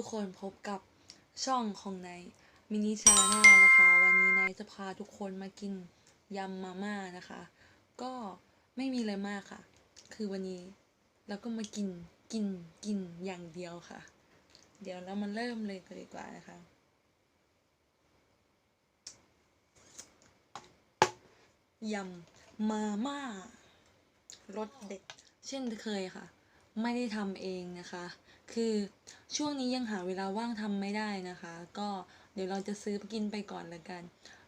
ุกคนพบกับช่องของนายมินิชาแนลนะคะ วันนี้นายจะพาทุกคนมากินยำมาม่านะคะ ก็ไม่มีอะไรมากค่ะ คือวันนี้เราก็มากินกินกินอย่างเดียวค่ะ เดี๋ยวเรามาเริ่มเลยกันดีกว่านะคะยำมาม่ารสเด็ดเช่นเคยค่ะ ไม่ได้ทำเองนะคะ คือช่วงนี้ยังหาเวลาว่างทำไม่ได้นะคะ ก็เดี๋ยวเราจะซื้อกินไปก่อนละกัน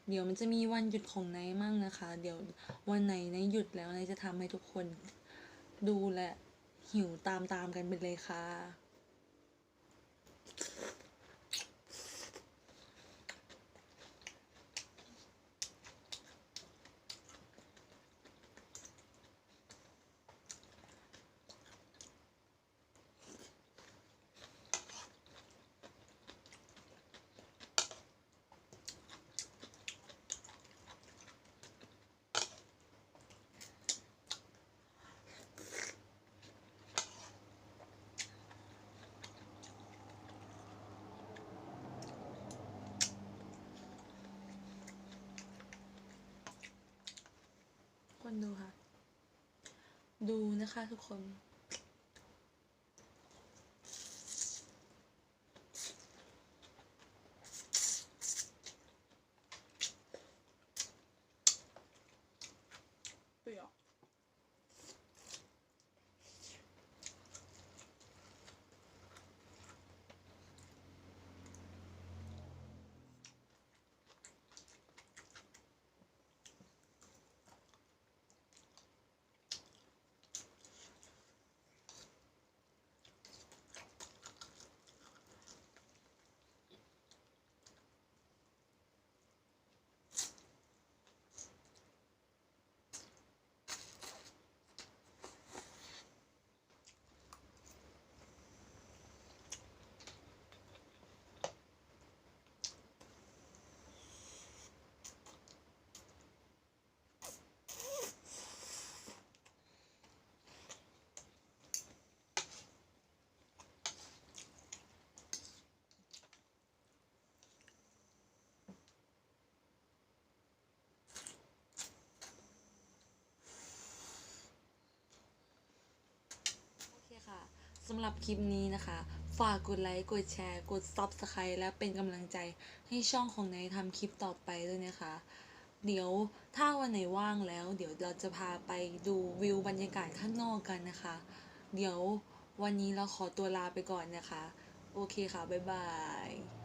เดี๋ยวมันจะมีวันหยุดของไนท์มั่งนะคะ เดี๋ยววันไหนไนท์หยุดแล้วไนท์จะทำให้ทุกคนดูและหิวตามตามๆกันไปเลยค่ะ คนดูค่ะ ดูนะคะทุกคนำหรับคลิปนี้นะคะ ฝากกดไลค์กดแชร์ กด Subscribe และเป็นกำลังใจให้ช่องของนายทำคลิปต่อไปด้วยนะคะ เดี๋ยวถ้าวันไหนว่างแล้ว เดี๋ยวเราจะพาไปดูวิวบรรยากาศข้างนอกกันนะคะ เดี๋ยววันนี้เราขอตัวลาไปก่อนนะคะ โอเคค่ะ บ๊ายบาย